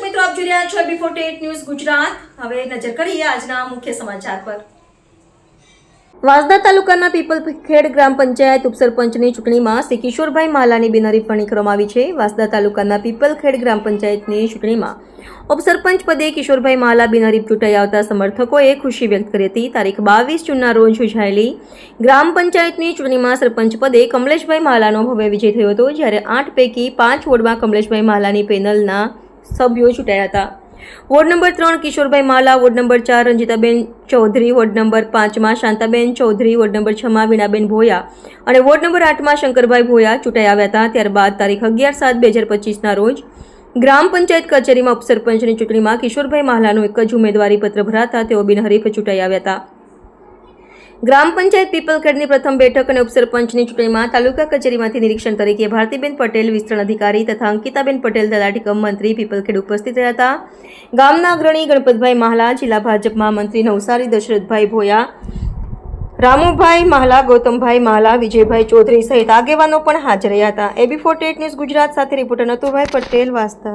છો before TET news Gujarat. હવે નજર કરીએ આજના મુખ્ય સમાચાર પર. વાંસદા તાલુકાના પીપલખેડ ગ્રામ પંચાયત ઉપસરપંચની ચૂંટણીમાં શ્રી કિશોરભાઈ માલાની બિનહરીફણી કરવામાં આવી છે. વાંસદા તાલુકાના પીપલખેડ ગ્રામ પંચાયતની ચૂંટણીમાં ઉપસરપંચ પદે કિશોરભાઈ માલા બિનહરીફ ચૂંટાઈ આવતા સમર્થકોએ ખુશી વ્યક્ત કરી હતી. તારીખ બાવીસ જૂનના રોજ યોજાયેલી ગ્રામ પંચાયતની ચૂંટણીમાં સરપંચ પદે કમલેશભાઈ માલાનો ભવ્ય વિજય થયો હતો. જ્યારે આઠ પૈકી પાંચ વોર્ડમાં કમલેશભાઈ માલાની પેનલના સભ્યો ચૂંટાયા હતા. વોર્ડ નંબર ત્રણ કિશોરભાઈ માલા, વોર્ડ નંબર ચાર રંજીતાબેન ચૌધરી, વોર્ડ નંબર પાંચમાં શાંતાબેન ચૌધરી, વોર્ડ નંબર છમાં વીણાબેન ભોયા અને વોર્ડ નંબર આઠમાં શંકરભાઈ ભોયા ચૂંટાઈ આવ્યા હતા. ત્યારબાદ તારીખ અગિયાર સાત બે હજાર પચીસના રોજ ગ્રામ પંચાયત કચેરીમાં ઉપસરપંચની ચૂંટણીમાં કિશોરભાઈ માલાનું એક જ ઉમેદવારી પત્ર ભરાતા તેઓ બિનહરીફ ચૂંટાઈ આવ્યા હતા. ગ્રામ પંચાયત પીપલખેડની પ્રથમ બેઠક અને ઉપસરપંચની ચૂંટણીમાં તાલુકા કચેરીમાંથી નિરીક્ષણ તરીકે ભારતીબેન પટેલ વિસ્તરણ અધિકારી તથા અંકિતાબેન પટેલ તલાટી કમ મંત્રી પીપલખેડ ઉપસ્થિત રહ્યા હતા. ગામના અગ્રણી ગણપતભાઈ માહલા, જિલ્લા ભાજપમાં મંત્રી નવસારી, દશરથભાઈ ભોયા, રામુભાઈ માહલા, ગૌતમભાઈ માહલા, વિજયભાઈ ચૌધરી સહિત આગેવાનો પણ હાજર રહ્યા હતા. એબી ફોર્ટેટ ન્યૂઝ ગુજરાત સાથે રિપોર્ટર નતુભાઈ પટેલ, વાસ્તા